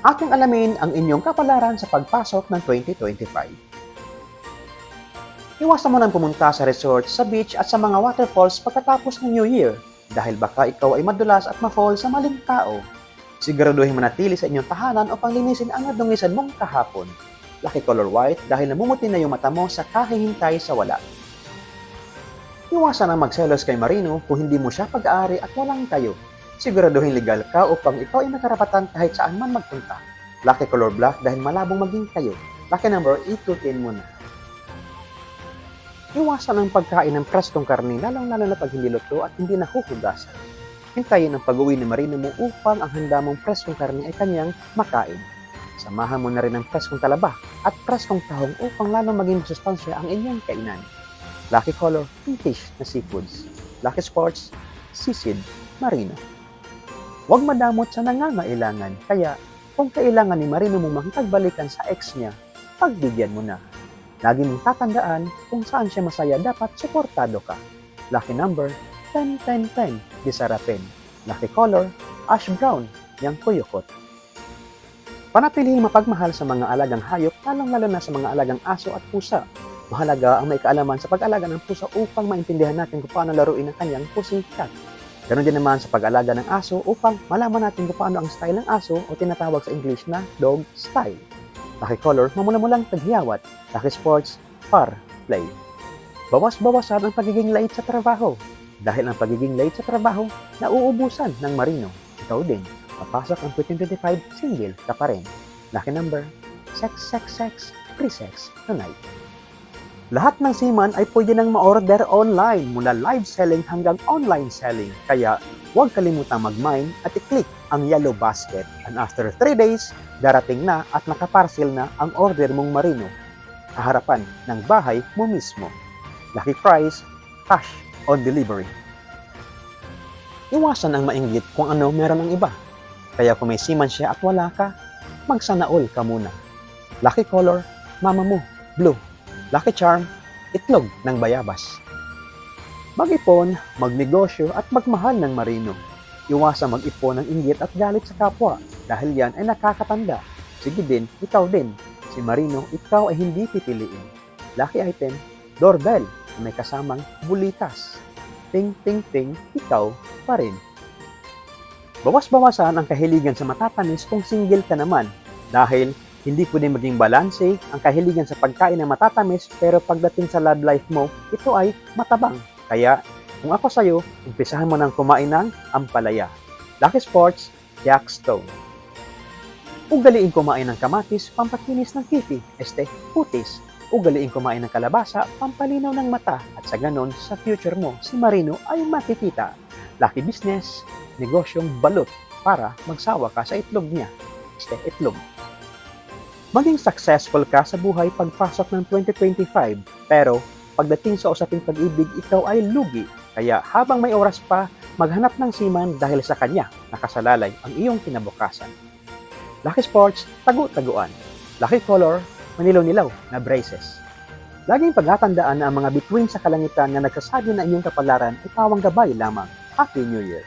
Ating alamin ang inyong kapalaran sa pagpasok ng 2025. Iwasan mo nang pumunta sa resort, sa beach at sa mga waterfalls pagkatapos ng New Year dahil baka ikaw ay madulas at ma-fall sa maling tao. Siguraduhin manatili sa inyong tahanan upang linisin ang nadungisan mong kahapon. Lucky color white dahil namumuti na yung mata mo sa kahihintay sa wala. Iwasan ang magselos kay Marino kung hindi mo siya pag-aari at walang kayo. Siguraduhin legal ka upang ikaw ay nakarapatan kahit saan man magpunta. Lucky color black dahil malabong maging kayo. Lucky number, itutin mo na. Iwasan ang pagkain ng preskong karni lalong-lalo na pag hindi luto at hindi nahuhugasan. Hintayin ang pag-uwi ni Marino mo upang ang handa mong preskong karni ay kanyang makain. Samahan mo na rin ang preskong talaba at preskong tahong upang lalong maging masustansya ang inyong kainan. Lucky color, pinkish na seafoods. Lucky sports, sisid, marino. Huwag madamot sa nangangailangan, kaya kung kailangan ni Marino mo makipagbalikan sa ex niya, pagbigyan mo na. Lagi mong tatandaan kung saan siya masaya dapat suportado ka. Lucky number, 10-10-10, di sarapin. Lucky color, ash brown, yang kuyukot. Panatilihing mapagmahal sa mga alagang hayop, lalong-lalo na sa mga alagang aso at pusa. Mahalaga ang may kaalaman sa pag-alaga ng pusa upang maintindihan natin kung paano laruin ang kanyang pussycat. Ganon din naman sa pag-alaga ng aso upang malaman natin kung paano ang style ng aso o tinatawag sa English na dog style. Lucky color, mamula-mulang taghiyawat. Lucky sports, par, play. Bawas-bawasan ang pagiging late sa trabaho. Dahil ang pagiging late sa trabaho, nauubusan ng marino. Ikaw din, papasok ang 2025 single ka pa rin. Lucky number, sex, sex, sex, free sex, tonight. Lahat ng seaman ay pwede nang ma-order online mula live selling hanggang online selling. Kaya huwag kalimutang mag-mine at i-click ang yellow basket. And after 3 days, darating na at nakaparcel na ang order mong marino. Haharapan ng bahay mo mismo. Lucky price, cash on delivery. Iwasan ang mainggit kung ano meron ng iba. Kaya kung may seaman siya at wala ka, magsanaol ka muna. Lucky color, mama mo, blue. Lucky charm, itlog ng bayabas. Mag-ipon, magnegosyo at magmahal ng marino. Iwasan mag-ipon ng inggit at galit sa kapwa dahil yan ay nakakatanda. Sige din, ikaw din. Si Marino, ikaw ay hindi pipiliin. Lucky item, doorbell na may kasamang bulitas. Ting, ting, ting, ikaw pa rin. Bawas-bawasan ang kahiligan sa matatamis kung single ka naman dahil hindi pwede maging balanse ang kahiligan sa pagkain ng matatamis pero pagdating sa love life mo, ito ay matabang. Kaya kung ako sa'yo, umpisahan mo ng kumain ng ampalaya. Lucky Sports, Jack Stone. Ugaliin kumain ng kamatis, pampakinis ng kipi, este, putis. Ugaliin kumain ng kalabasa, pampalinaw ng mata. At sa ganon, sa future mo, si Marino ay makikita. Lucky business, negosyong balot para magsawa ka sa itlog niya. Este, itlog. Maging successful ka sa buhay pagpasok ng 2025, pero pagdating sa usaping pag-ibig, ikaw ay lugi. Kaya habang may oras pa, maghanap ng siman dahil sa kanya nakasalalay ang iyong kinabukasan. Lucky Sports, tagu-taguan. Lucky Color, manilaw-nilaw na braces. Laging paghatandaan na ang mga bituin sa kalangitan na nagsasabi na inyong kapalaran ay pawang gabay lamang. Happy New Year!